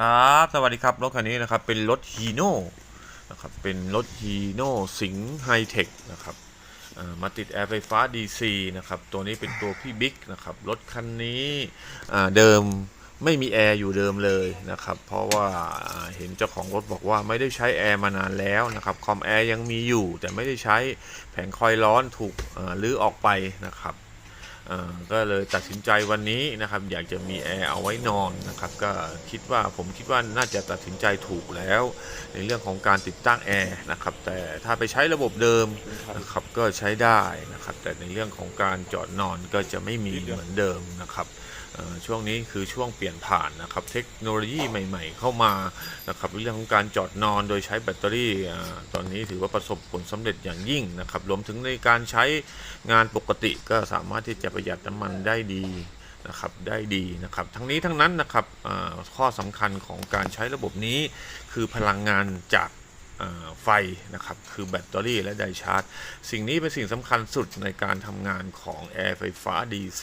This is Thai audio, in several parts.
ครับ สวัสดีครับ รถคันนี้นะครับ เป็นรถฮีโน่นะครับ เป็นรถฮีโน่สิงห์ไฮเทคนะครับมาติดแอร์ไฟฟ้า DC นะครับ ตัวนี้เป็นตัวพี่บิ๊กนะครับ รถคันนี้เดิมไม่มีแอร์อยู่เดิมเลยนะครับ เพราะว่าเห็นเจ้าของรถบอกว่าไม่ได้ใช้แอร์มานานแล้วนะครับคอมแอร์ยังมีอยู่แต่ไม่ได้ใช้แผงคอยล์ร้อนถูกรื้อออกไปนะครับ ก็เลยตัดสินใจวันนี้นะครับ อยากจะมีแอร์เอาไว้นอนนะครับ ก็คิดว่าผมคิดว่าน่าจะตัดสินใจถูกแล้ว ในเรื่องของการติดตั้งแอร์นะครับ แต่ถ้าไปใช้ระบบเดิมนะครับก็ใช้ได้นะครับ แต่ในเรื่องของการจอดนอนก็จะไม่มีเหมือนเดิมนะครับช่วงนี้คือช่วงเปลี่ยนผ่านนะครับ เทคโนโลยีใหม่ ๆ เข้ามานะครับเรื่องของการจอดนอนโดยใช้แบตเตอรี่ตอนนี้ถือว่าประสบผลสำเร็จอย่างยิ่งนะครับรวมถึงในการใช้งานปกติก็สามารถที่จะประหยัดน้ำมันได้ดีนะครับได้ดีนะครับทั้งนี้ทั้งนั้นนะครับข้อสำคัญของการใช้ระบบนี้ คือพลังงานจากไฟนะครับคือแบตเตอรี่และไดชาร์จ สิ่งนี้เป็นสิ่งสำคัญสุดในการทำงานของแอร์ไฟฟ้า DC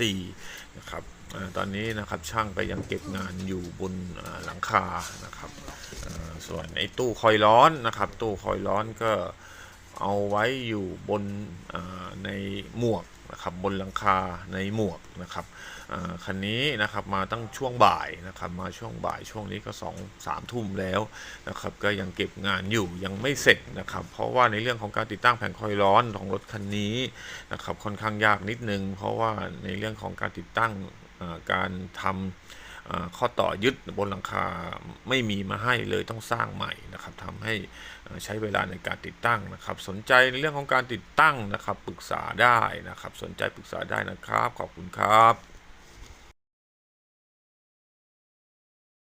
นะครับอตอนนี้นะครับช่างก็ยังเก็บงานอยู่บนหลังคานะครับส่วนไอ้ตู้คอยล์ร้อนนะครับตู้คอยล์ร้อนก็เอาไว้อยู่บนในหมวก นะครับบนหลังคาในหมวกนะครับคันนี้นะครับมาตั้งช่วงบ่ายนะครับมาช่วงบ่ายช่วงนี้ก็สองสามทุ่มแล้วนะครับก็ยังเก็บงานอยู่ยังไม่เสร็จนะครับเพราะว่าในเรื่องของการติดตั้งแผงคอยล์ร้อนของรถคันนี้นะครับค่อนข้างยากนิดนึง เพราะว่าในเรื่องของการติดตั้งการทำอ่า ข้อต่อยึดบนหลังคาไม่มีมาให้เลยต้องสร้างใหม่นะครับทำให้ใช้เวลาในการติดตั้งนะครับ สนใจในเรื่องของการติดตั้งนะครับปรึกษาได้นะครับ สนใจปรึกษาได้นะครับ ขอบคุณครับ